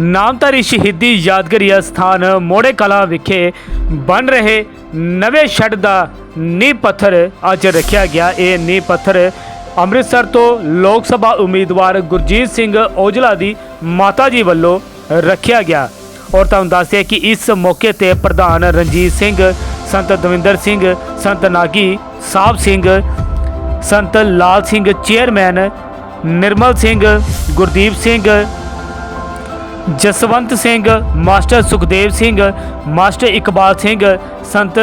ਨਾਮਧਾਰੀ ਸ਼ਹੀਦੀ ਯਾਦਗਾਰੀ ਸਥਾਨ ਮੋੜੇ ਕਲਾ ਵਿਖੇ ਬਣ ਰਹੇ ਨਵੇਂ ਸ਼ੈੱਡ ਦਾ ਨੀਂਹ ਪੱਥਰ ਅੱਜ ਰੱਖਿਆ ਗਿਆ। ਇਹ ਨੀਂਹ ਪੱਥਰ ਅੰਮ੍ਰਿਤਸਰ ਤੋਂ ਲੋਕ ਸਭਾ ਉਮੀਦਵਾਰ ਗੁਰਜੀਤ ਸਿੰਘ ਔਜਲਾ ਦੀ ਮਾਤਾ ਜੀ ਵੱਲੋਂ ਰੱਖਿਆ ਗਿਆ। ਔਰ ਤੁਹਾਨੂੰ ਦੱਸਿਆ ਕਿ ਇਸ ਮੌਕੇ ਤੇ ਪ੍ਰਧਾਨ ਰਣਜੀਤ ਸਿੰਘ, ਸੰਤ ਦਵਿੰਦਰ ਸਿੰਘ, ਸੰਤ Nagi Sahib Singh, Sant Lal Singh chairman Nirmal Singh, Gurdeep Singh Jaswant Singh, master Sukhdev Singh, master Iqbal Singh, Sant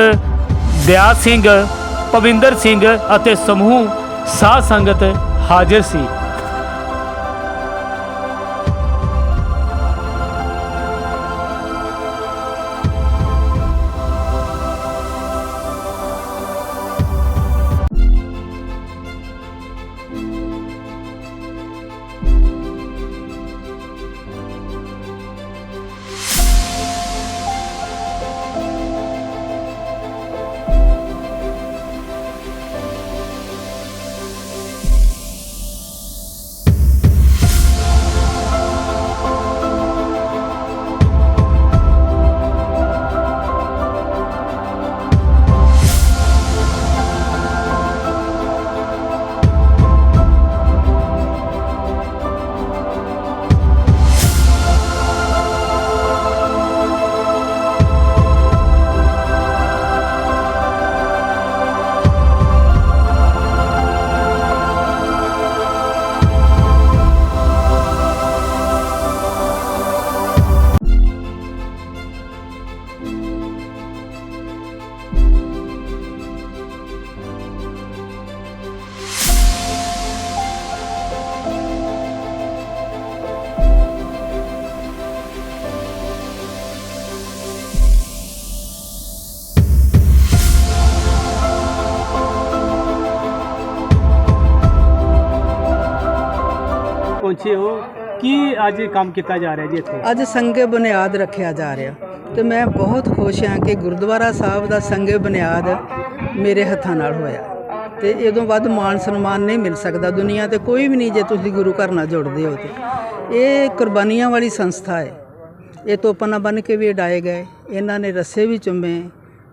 Dayal Singh, ਪਵਿੰਦਰ Singh ਅਤੇ ਸਮੂਹ ਸਾਧ ਸੰਗਤ ਹਾਜ਼ਰ ਸੀ। ਪਹੁੰਚੇ ਹੋ, ਕੀ ਅੱਜ ਕੰਮ ਕੀਤਾ ਜਾ ਰਿਹਾ ਜੀ ਇੱਥੇ? ਅੱਜ ਸੰਗੇ ਬੁਨਿਆਦ ਰੱਖਿਆ ਜਾ ਰਿਹਾ ਤੇ ਮੈਂ ਬਹੁਤ ਖੁਸ਼ ਹਾਂ ਕਿ ਗੁਰਦੁਆਰਾ ਸਾਹਿਬ ਦਾ ਸੰਗੇ ਬੁਨਿਆਦ ਮੇਰੇ ਹੱਥਾਂ ਨਾਲ ਹੋਇਆ। ਤੇ ਇਦੋਂ ਵੱਧ ਮਾਣ ਸਨਮਾਨ ਨਹੀਂ ਮਿਲ ਸਕਦਾ ਦੁਨੀਆ ਤੇ, ਕੋਈ ਵੀ ਨਹੀਂ ਜੇ ਤੁਸੀਂ ਗੁਰੂ ਘਰ ਨਾਲ ਜੁੜਦੇ ਹੋ ਤੇ। ਇਹ ਕੁਰਬਾਨੀਆਂ ਵਾਲੀ ਸੰਸਥਾ ਹੈ। ਇਹ ਤੋਪਨਾ ਬਨ ਕੇ ਵੀ ਉਡਾਏ ਗਏ। ਇਹਨਾਂ ਨੇ ਰੱਸੇ ਵੀ ਚੁੰਮੇ।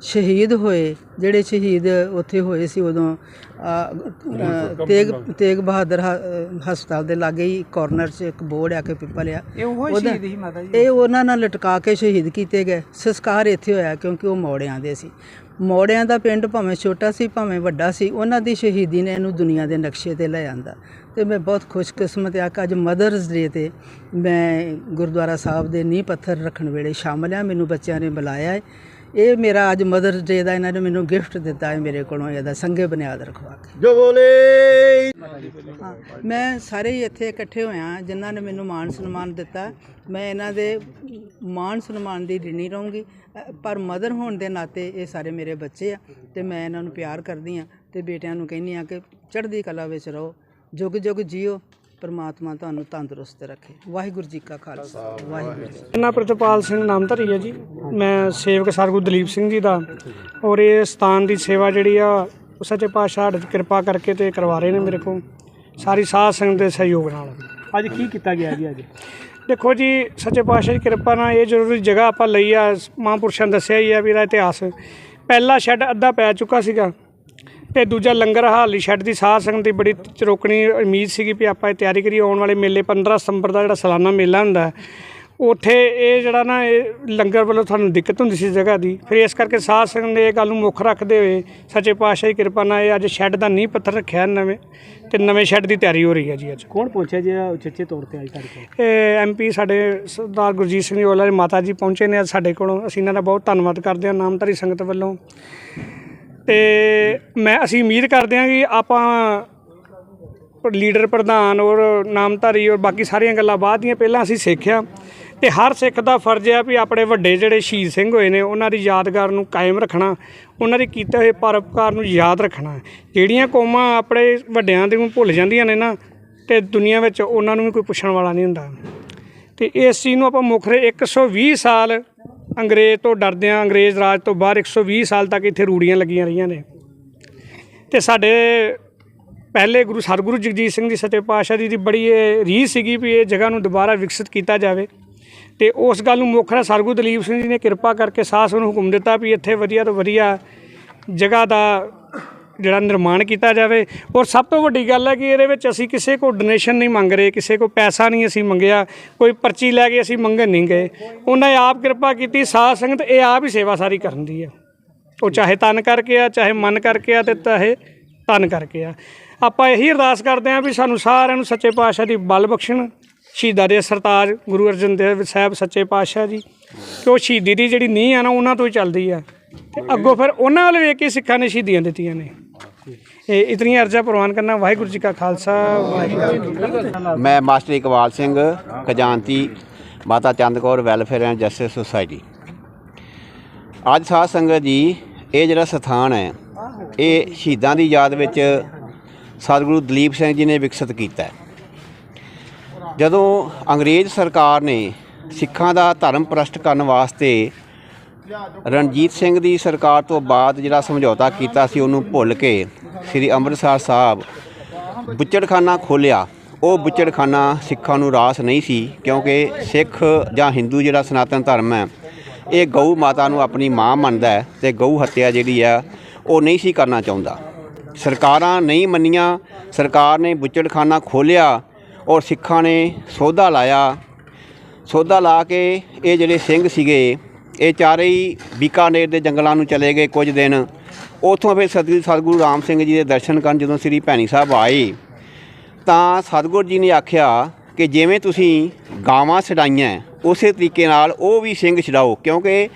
ਸ਼ਹੀਦ ਹੋਏ ਜਿਹੜੇ ਸ਼ਹੀਦ ਉੱਥੇ ਹੋਏ ਸੀ ਉਦੋਂ ਤੇਗ ਤੇਗ ਬਹਾਦਰ ਹਸਪਤਾਲ ਦੇ ਲਾਗੇ ਹੀ ਕਾਰਨਰ 'ਚ ਇੱਕ ਬੋਰਡ ਆ ਕੇ ਪਿੱਪਲ ਆ ਇਹ ਉਹ ਉਹਦਾ- ਸ਼ਹੀਦ ਸੀ ਮਾਤਾ ਜੀ। ਇਹ ਉਹਨਾਂ ਨਾਲ ਲਟਕਾ ਕੇ ਸ਼ਹੀਦ ਕੀਤੇ ਗਏ। ਸੰਸਕਾਰ ਇੱਥੇ ਹੋਇਆ ਕਿਉਂਕਿ ਉਹ ਮੌੜਿਆਂ ਦੇ ਸੀ। ਮੌੜਿਆਂ ਦਾ ਪਿੰਡ ਭਾਵੇਂ ਛੋਟਾ ਸੀ ਭਾਵੇਂ ਵੱਡਾ ਸੀ ਉਹਨਾਂ ਦੀ ਸ਼ਹੀਦੀ ਨੇ ਇਹਨੂੰ ਦੁਨੀਆ ਦੇ ਨਕਸ਼ੇ ਤੇ ਲੈ ਆਂਦਾ। ਤੇ ਮੈਂ ਬਹੁਤ ਖੁਸ਼ਕਿਸਮਤ ਆ ਕਿ ਅੱਜ ਮਦਰਸ ਡੇ ਤੇ ਮੈਂ ਗੁਰਦੁਆਰਾ ਸਾਹਿਬ ਦੇ ਨੀਂਹ ਪੱਥਰ ਰੱਖਣ ਵੇਲੇ ਸ਼ਾਮਲ ਆ। ਮੈਨੂੰ ਬੱਚਿਆਂ ਨੇ ਬੁਲਾਇਆ ਹੈ ਇਹ ਮੇਰਾ ਅੱਜ ਮਦਰਸ ਡੇ ਦਾ ਇਹਨਾਂ ਨੇ ਮੈਨੂੰ ਗਿਫਟ ਦਿੱਤਾ ਹੈ ਮੇਰੇ ਕੋਲੋਂ ਇਹਦਾ ਸੰਗੇ ਬੁਨਿਆਦ ਰਖਵਾ ਕੇ। ਜੋ ਬੋਲੇ। ਹਾਂ ਮੈਂ ਸਾਰੇ ਹੀ ਇੱਥੇ ਇਕੱਠੇ ਹੋਏ ਹਾਂ ਜਿਨ੍ਹਾਂ ਨੇ ਮੈਨੂੰ ਮਾਣ ਸਨਮਾਨ ਦਿੱਤਾ। ਮੈਂ ਇਹਨਾਂ ਦੇ ਮਾਣ ਸਨਮਾਨ ਦੀ ਰਿਣੀ ਰਹੂੰਗੀ ਅ, ਪਰ ਮਦਰ ਹੋਣ ਦੇ ਨਾਤੇ ਇਹ ਸਾਰੇ ਮੇਰੇ ਬੱਚੇ ਆ ਤੇ ਮੈਂ ਇਹਨਾਂ ਨੂੰ ਪਿਆਰ ਕਰਦੀ ਆ ਤੇ ਬੇਟਿਆਂ ਨੂੰ ਕਹਿੰਦੀ ਆ ਕਿ ਚੜ੍ਹਦੀ ਕਲਾ ਵਿੱਚ ਰਹੋ ਜੁਗ ਜੁਗ ਜੀਓ। ਪਰਮਾਤਮਾ ਤੁਹਾਨੂੰ ਤੰਦਰੁਸਤ ਰੱਖੇ। ਵਾਹਿਗੁਰੂ ਜੀ ਕਾ ਖਾਲਸਾ। ਵਾਹਿਗੁਰੂ ਜੀ ਮੇਰਾ ਪ੍ਰਤਪਾਲ ਸਿੰਘ ਨਾਮਧਾਰੀ ਹੈ ਜੀ। ਮੈਂ ਸੇਵਕ ਸਰਗੁਰੂ ਦਲੀਪ ਸਿੰਘ ਜੀ ਦਾ ਔਰ ਇਹ ਸਥਾਨ ਦੀ ਸੇਵਾ ਜਿਹੜੀ ਆ ਉਹ ਸੱਚੇ ਪਾਤਸ਼ਾਹ ਤੇ ਕਿਰਪਾ ਕਰਕੇ ਤੇ ਕਰਵਾ ਰਹੇ ਨੇ ਮੇਰੇ ਕੋਲ। ਸਾਰੀ ਸਾਧ ਸੰਗਤ ਦੇ ਸਹਿਯੋਗ ਨਾਲ। ਅੱਜ ਕੀ ਕੀਤਾ ਗਿਆ ਜੀ ਅੱਜ? ਦੇਖੋ ਜੀ ਸੱਚੇ ਪਾਤਸ਼ਾਹ ਦੀ ਕਿਰਪਾ ਨਾਲ ਇਹ ਜ਼ਰੂਰੀ ਜਗ੍ਹਾ ਆਪਾਂ ਲਈ ਆ। ਮਹਾਂਪੁਰਸ਼ਾਂ ਨੇ ਦੱਸਿਆ ਹੀ ਆ ਵੀ ਇਹਦਾ ਇਤਿਹਾਸ। ਪਹਿਲਾ ਸ਼ੈੱਡ ਅੱਧਾ ਪੈ ਚੁੱਕਾ ਸੀਗਾ। ਤੇ ਦੂਜਾ ਲੰਗਰ ਹਾਲੀ ਸ਼ੈੱਡ ਦੀ ਸਾਧ ਸੰਗਤ ਦੀ ਬੜੀ ਚਰੋਕਣੀ ਉਮੀਦ ਸੀਗੀ ਵੀ ਆਪਾਂ ਇਹ ਤਿਆਰੀ ਕਰੀ ਆਉਣ ਵਾਲੇ ਮੇਲੇ 15 ਸਤੰਬਰ ਦਾ ਜਿਹੜਾ ਸਾਲਾਨਾ ਮੇਲਾ ਹੁੰਦਾ ਉੱਥੇ ਇਹ ਜਿਹੜਾ ਨਾ ਇਹ ਲੰਗਰ ਵੱਲੋਂ ਤੁਹਾਨੂੰ ਦਿੱਕਤ ਹੁੰਦੀ ਸੀ ਜਗ੍ਹਾ ਦੀ। ਫਿਰ ਇਸ ਕਰਕੇ ਸਾਧ ਸੰਗਤ ਨੇ ਇਹ ਗੱਲ ਨੂੰ ਮੁੱਖ ਰੱਖਦੇ ਹੋਏ ਸੱਚੇ ਪਾਤਸ਼ਾਹ ਦੀ ਕਿਰਪਾ ਨਾਲ ਇਹ ਅੱਜ ਸ਼ੈੱਡ ਦਾ ਨੀਂਹ ਪੱਥਰ ਰੱਖਿਆ ਨਵੇਂ ਤੇ ਨਵੇਂ ਸ਼ੈੱਡ ਦੀ ਤਿਆਰੀ ਹੋ ਰਹੀ ਹੈ ਜੀ ਅੱਜ। ਕੌਣ ਪਹੁੰਚਿਆ ਜੀ ਉਚੇਚੇ ਤੌਰ ਤੇ ਅੱਜ ਕੋਲ ਇਹ ਐਮਪੀ ਸਾਡੇ ਸਰਦਾਰ ਗੁਰਜੀਤ ਸਿੰਘ ਔਲਾ ਦੇ ਮਾਤਾ ਜੀ ਪਹੁੰਚੇ ਨੇ ਅੱਜ ਸਾਡੇ ਕੋਲੋਂ। ਅਸੀਂ ਇਹਨਾਂ ਦਾ ਬਹੁਤ ਧੰਨਵਾਦ ਕਰਦੇ ਹਾਂ। ਨਾਮਧਾਰੀ ਸੰਗਤ ਵੱਲੋਂ ਤੇ ਮੈਂ ਅਸੀਂ ਉਮੀਦ ਕਰਦੇ ਹਾਂ ਕਿ ਆਪਾਂ ਲੀਡਰ ਪ੍ਰਧਾਨ ਔਰ ਨਾਮਧਾਰੀ ਔਰ ਬਾਕੀ ਸਾਰੀਆਂ ਗੱਲਾਂ ਬਾਅਦ ਦੀਆਂ ਪਹਿਲਾਂ ਅਸੀਂ ਸਿੱਖਿਆ ਤੇ ਹਰ ਸਿੱਖ ਦਾ ਫਰਜ਼ ਹੈ ਵੀ ਆਪਣੇ ਵੱਡੇ ਜਿਹੜੇ ਸ਼ਹੀਦ ਸਿੰਘ ਹੋਏ ਨੇ, ਉਹਨਾਂ ਦੀ ਯਾਦਗਾਰ ਨੂੰ ਕਾਇਮ ਰੱਖਣਾ, ਉਹਨਾਂ ਦੇ ਕੀਤੇ ਹੋਏ ਪਰਪਕਾਰ ਨੂੰ ਯਾਦ ਰੱਖਣਾ। ਜਿਹੜੀਆਂ ਕੌਮਾਂ ਆਪਣੇ ਵੱਡਿਆਂ ਦੇ ਨੂੰ ਭੁੱਲ ਜਾਂਦੀਆਂ ਨੇ ਨਾ ਤੇ ਦੁਨੀਆ ਵਿੱਚ ਉਹਨਾਂ ਨੂੰ ਵੀ ਕੋਈ ਪੁੱਛਣ ਵਾਲਾ ਨਹੀਂ ਹੁੰਦਾ। ਤੇ ਇਸ ਚੀਜ਼ ਨੂੰ ਆਪਾਂ ਮੁੱਖ ਰੇ 120 ਸਾਲ ਅੰਗਰੇਜ਼ ਤੋਂ ਡਰਦਿਆਂ ਅੰਗਰੇਜ਼ ਰਾਜ ਤੋਂ ਬਾਹਰ 120 ਸਾਲ ਤੱਕ ਇੱਥੇ ਰੂੜੀਆਂ ਲੱਗੀਆਂ ਰਹੀਆਂ ਨੇ। ਤੇ ਸਾਡੇ ਪਹਿਲੇ ਗੁਰੂ ਸਰਗੁਰੂ ਜਗਜੀਤ ਸਿੰਘ ਜੀ ਸੱਚੇ ਪਾਤਸ਼ਾਹ ਜੀ ਦੀ ਬੜੀ ਇਹ ਰੀਝ ਸੀਗੀ ਵੀ ਇਹ ਜਗ੍ਹਾ ਨੂੰ ਦੁਬਾਰਾ ਵਿਕਸਿਤ ਕੀਤਾ ਜਾਵੇ। ਤੇ ਉਸ ਗੱਲ ਨੂੰ ਮੁੱਖ ਸਰਗੁਰੂ ਦਲੀਪ ਸਿੰਘ ਜੀ ਨੇ ਕਿਰਪਾ ਕਰਕੇ ਸਾਸ ਨੂੰ ਹੁਕਮ ਦਿੱਤਾ ਵੀ ਇੱਥੇ ਵਧੀਆ ਤੋਂ ਵਧੀਆ ਜਗ੍ਹਾ ਦਾ ਜਿਹੜਾ ਨਿਰਮਾਣ ਕੀਤਾ ਜਾਵੇ। ਔਰ ਸਭ ਤੋਂ ਵੱਡੀ ਗੱਲ ਹੈ ਕਿ ਇਹਦੇ ਵਿੱਚ ਅਸੀਂ ਕਿਸੇ ਕੋ ਡੋਨੇਸ਼ਨ ਨਹੀਂ ਮੰਗ ਰਹੇ, ਕਿਸੇ ਕੋ ਪੈਸਾ ਨਹੀਂ ਅਸੀਂ ਮੰਗਿਆ, ਕੋਈ ਪਰਚੀ ਲੈ ਕੇ ਅਸੀਂ ਮੰਗਣ ਨਹੀਂ ਗਏ। ਉਹਨਾਂ ਨੇ ਆਪ ਕਿਰਪਾ ਕੀਤੀ, ਸਾਧ ਸੰਗਤ ਇਹ ਆਪ ਹੀ ਸੇਵਾ ਸਾਰੀ ਕਰਨ ਦੀ ਆ। ਉਹ ਚਾਹੇ ਤਨ ਕਰਕੇ ਆ, ਚਾਹੇ ਮਨ ਕਰਕੇ ਆ ਤੇ ਚਾਹੇ ਤਨ ਕਰਕੇ ਆ। ਆਪਾਂ ਇਹੀ ਅਰਦਾਸ ਕਰਦੇ ਆ ਵੀ ਸਾਨੂੰ ਸਾਰਿਆਂ ਨੂੰ ਸੱਚੇ ਪਾਤਸ਼ਾਹ ਦੀ ਬਲ ਬਖਸ਼ਣ। ਸ਼ਹੀਦਾਂ ਦੇ ਸਰਤਾਜ ਗੁਰੂ ਅਰਜਨ ਦੇਵ ਸਾਹਿਬ ਸੱਚੇ ਪਾਤਸ਼ਾਹ ਜੀ। ਕਿ ਉਹ ਸ਼ਹੀਦੀ ਦੀ ਜਿਹੜੀ ਨੀਂਹ ਆ ਨਾ, ਉਹਨਾਂ ਤੋਂ ਹੀ ਚੱਲਦੀ ਆ। ਤੇ ਅੱਗੋਂ ਫਿਰ ਉਹਨਾਂ ਵੱਲ ਵੇਖ ਕੇ ਸਿੱਖਾਂ ਨੇ ਸ਼ਹੀਦੀਆਂ ਦਿੱਤੀਆਂ ਨੇ। ਇਹ ਇਤਨੀਆਂ ਅਰਜ਼ਾ ਪ੍ਰਵਾਨ ਕਰਨਾ ਵਾਹਿਗੁਰੂ ਜੀ ਕਾ ਖਾਲਸਾ, ਵਾਹਿਗੁਰੂ ਜੀ ਕੀ ਫਤਿਹ। ਮੈਂ master Iqbal Singh, ਖਜ਼ਾਨਤੀ Mata Chand Kaur, welfare and justice society. ਅੱਜ ਸਾਧ ਸੰਗਤ ਜੀ, ਇਹ ਜਿਹੜਾ ਸਥਾਨ ਹੈ, ਇਹ ਸ਼ਹੀਦਾਂ ਦੀ ਯਾਦ ਵਿੱਚ ਸਤਿਗੁਰੂ ਦਲੀਪ ਸਿੰਘ ਜੀ ਨੇ ਵਿਕਸਿਤ ਕੀਤਾ ਜਦੋਂ ਅੰਗਰੇਜ਼ ਸਰਕਾਰ ਨੇ ਸਿੱਖਾਂ ਦਾ ਧਰਮ ਪ੍ਰਸਟ ਕਰਨ ਵਾਸਤੇ ਰਣਜੀਤ ਸਿੰਘ ਦੀ ਸਰਕਾਰ ਤੋਂ ਬਾਅਦ ਜਿਹੜਾ ਸਮਝੌਤਾ ਕੀਤਾ ਸੀ ਉਹਨੂੰ ਭੁੱਲ ਕੇ ਸ੍ਰੀ ਅੰਮ੍ਰਿਤਸਰ ਸਾਹਿਬ ਬੁੱਚੜਖਾਨਾ ਖੋਲਿਆ ਉਹ ਬੁੱਚੜਖਾਨਾ ਸਿੱਖਾਂ ਨੂੰ ਰਾਸ ਨਹੀਂ ਸੀ ਕਿਉਂਕਿ ਸਿੱਖ ਜਾਂ ਹਿੰਦੂ ਜਿਹੜਾ ਸਨਾਤਨ ਧਰਮ ਹੈ, ਇਹ ਗਊ ਮਾਤਾ ਨੂੰ ਆਪਣੀ ਮਾਂ ਮੰਨਦਾ ਹੈ ਤੇ ਗਊ ਹੱਤਿਆ ਜਿਹੜੀ ਆ ਉਹ ਨਹੀਂ ਸੀ ਕਰਨਾ ਚਾਹੁੰਦਾ। ਸਰਕਾਰਾਂ ਨਹੀਂ ਮੰਨੀਆਂ, ਸਰਕਾਰ ਨੇ ਬੁੱਚੜਖਾਨਾ ਖੋਲਿਆ ਔਰ ਸਿੱਖਾਂ ਨੇ ਸੋਧਾ ਲਾਇਆ। ਸੋਧਾ ਲਾ ਕੇ ਇਹ ਜਿਹੜੇ ਸਿੰਘ ਸੀਗੇ ਇਹ ਚਾਰੇ ਹੀ ਬੀਕਾਨੇਰ ਦੇ ਜੰਗਲਾਂ ਨੂੰ ਚਲੇ ਗਏ ਕੁਝ ਦਿਨ। ਉੱਥੋਂ ਫਿਰ ਸਤਿਗੁਰੂ ਸਤਿਗੁਰੂ ਰਾਮ ਸਿੰਘ ਜੀ ਦੇ ਦਰਸ਼ਨ ਕਰਨ ਜਦੋਂ ਸ੍ਰੀ ਭੈਣੀ ਸਾਹਿਬ ਆਏ, ਤਾਂ ਸਤਿਗੁਰੂ ਜੀ ਨੇ ਆਖਿਆ ਕਿ ਜਿਵੇਂ ਤੁਸੀਂ ਗਾਵਾਂ ਛਡਾਈਆਂ, ਉਸੇ ਤਰੀਕੇ ਨਾਲ ਉਹ ਵੀ ਸਿੰਘ ਛਡਾਓ, ਕਿਉਂਕਿ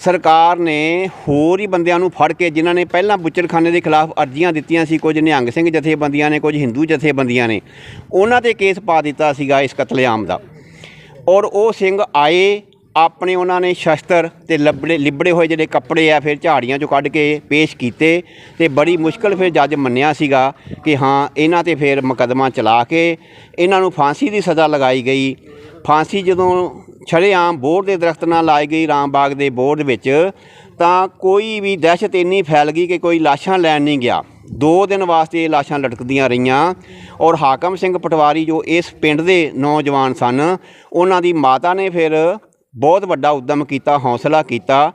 ਸਰਕਾਰ ਨੇ ਹੋਰ ਹੀ ਬੰਦਿਆਂ ਨੂੰ ਫੜ ਕੇ, ਜਿਨ੍ਹਾਂ ਨੇ ਪਹਿਲਾਂ ਬੁੱਚੜਖਾਨੇ ਦੇ ਖਿਲਾਫ ਅਰਜ਼ੀਆਂ ਦਿੱਤੀਆਂ ਸੀ, ਕੁਝ ਨਿਹੰਗ ਸਿੰਘ ਜਥੇਬੰਦੀਆਂ ਨੇ, ਕੁਝ ਹਿੰਦੂ ਜਥੇਬੰਦੀਆਂ ਨੇ, ਉਹਨਾਂ ਤੇ ਕੇਸ ਪਾ ਦਿੱਤਾ ਸੀਗਾ ਇਸ ਕਤਲੇਆਮ ਦਾ। ਔਰ ਉਹ ਸਿੰਘ ਆਏ ਆਪਣੇ ਉਹਨਾਂ ਨੇ ਸ਼ਸਤਰ ਤੇ ਲੱਭੜੇ, ਲਿਬੜੇ ਹੋਏ ਜਿਹੜੇ ਕੱਪੜੇ ਆ ਫਿਰ ਝਾੜੀਆਂ ਚੋਂ ਕੱਢ ਕੇ ਪੇਸ਼ ਕੀਤੇ ਤੇ ਬੜੀ ਮੁਸ਼ਕਲ ਫਿਰ ਜੱਜ ਮੰਨਿਆ ਸੀਗਾ ਕਿ ਹਾਂ, ਇਹਨਾਂ ਤੇ ਫਿਰ ਮੁਕੱਦਮਾ ਚਲਾ ਕੇ ਇਹਨਾਂ ਨੂੰ ਫਾਂਸੀ ਦੀ ਸਜ਼ਾ ਲਗਾਈ ਗਈ। ਫਾਂਸੀ ਜਦੋਂ ਛੜੇਆਮ ਬੋਰਡ ਦੇ ਦਰਖਤ ਨਾਲ ਲਾਈ ਗਈ ਰਾਮਬਾਗ ਦੇ ਬੋਰਡ ਵਿੱਚ, ਤਾਂ ਕੋਈ ਵੀ ਦਹਿਸ਼ਤ ਇੰਨੀ ਫੈਲ ਗਈ ਕਿ ਕੋਈ ਲਾਸ਼ਾਂ ਲੈਣ ਨਹੀਂ ਗਿਆ। ਦੋ ਦਿਨ ਵਾਸਤੇ ਇਹ ਲਾਸ਼ਾਂ ਲਟਕਦੀਆਂ ਰਹੀਆਂ ਔਰ ਹਾਕਮ ਸਿੰਘ ਪਟਵਾਰੀ ਜੋ ਇਸ ਪਿੰਡ ਦੇ ਨੌਜਵਾਨ ਸਨ, ਉਹਨਾਂ ਦੀ ਮਾਤਾ ਨੇ ਫਿਰ ਬਹੁਤ ਵੱਡਾ ਉਦਮ ਕੀਤਾ, ਹੌਸਲਾ ਕੀਤਾ,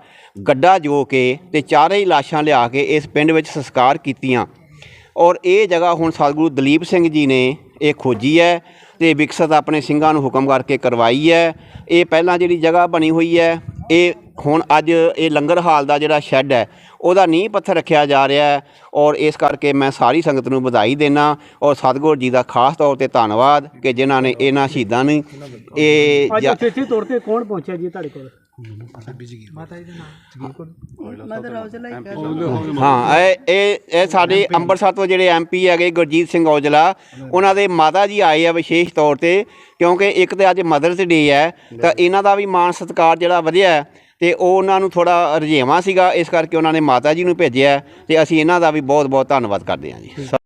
ਗੱਡਾ ਜੋ ਕੇ ਤੇ ਚਾਰੇ ਹੀ ਲਾਸ਼ਾਂ ਲਿਆ ਕੇ ਇਸ ਪਿੰਡ ਵਿੱਚ ਸੰਸਕਾਰ ਕੀਤੀਆਂ। ਔਰ ਇਹ ਜਗ੍ਹਾ ਹੁਣ ਸਤਿਗੁਰੂ ਦਲੀਪ ਸਿੰਘ ਜੀ ਨੇ ਇਹ ਖੋਜੀ ਹੈ ਤੇ ਵਿਕਸਤ ਆਪਣੇ ਸਿੰਘਾਂ ਨੂੰ ਹੁਕਮ ਕਰਕੇ ਕਰਵਾਈ ਹੈ। ਇਹ ਪਹਿਲਾਂ ਜਿਹੜੀ ਜਗ੍ਹਾ ਬਣੀ ਹੋਈ ਹੈ ਇਹ ਹੁਣ ਅੱਜ ਇਹ ਲੰਗਰ ਹਾਲ ਦਾ ਜਿਹੜਾ ਸ਼ੈੱਡ ਹੈ ਉਹਦਾ ਨੀਂਹ ਪੱਥਰ ਰੱਖਿਆ ਜਾ ਰਿਹਾ ਹੈ ਔਰ ਇਸ ਕਰਕੇ ਮੈਂ ਸਾਰੀ ਸੰਗਤ ਨੂੰ ਵਧਾਈ ਦੇਣਾ ਔਰ ਸਤਿਗੁਰੂ ਜੀ ਦਾ ਖਾਸ ਤੌਰ ਤੇ ਧੰਨਵਾਦ ਕਿ ਜਿਨ੍ਹਾਂ ਨੇ ਇਹਨਾਂ ਸ਼ਹੀਦਾਂ ਨੂੰ ਇਹ ਅੱਜ ਅਤਿਥੀ ਤੌਰ ਤੇ ਕੌਣ ਪਹੁੰਚਿਆ ਜੀ ਤੁਹਾਡੇ ਕੋਲ? ਹੀ ਇਹ ਇਹ ਸਾਡੇ ਅੰਮ੍ਰਿਤਸਰ ਤੋਂ ਜਿਹੜੇ ਐਮਪੀ ਹੈਗੇ ਗੁਰਜੀਤ ਸਿੰਘ ਔਜਲਾ ਉਹਨਾਂ ਦੇ ਮਾਤਾ ਜੀ ਆਏ ਆ ਵਿਸ਼ੇਸ਼ ਤੌਰ ਤੇ ਕਿਉਂਕਿ ਇੱਕ ਤੇ ਅੱਜ ਮਦਰਸ ਡੇ ਹੈ ਤਾਂ ਇਹਨਾਂ ਦਾ ਵੀ ਮਾਣ ਸਤਿਕਾਰ ਜਿਹੜਾ ਵਧਿਆ ਹੈ ਤੇ ਉਹ ਉਹਨਾਂ ਨੂੰ ਥੋੜਾ ਰੁਝੇਵਾਂ ਸੀਗਾ, ਇਸ ਕਰਕੇ ਉਹਨਾਂ ਨੇ ਮਾਤਾ ਜੀ ਨੂੰ ਭੇਜਿਆ ਤੇ ਅਸੀਂ ਇਹਨਾਂ ਦਾ ਵੀ ਬਹੁਤ ਬਹੁਤ ਧੰਨਵਾਦ ਕਰਦੇ ਹਾਂ ਜੀ।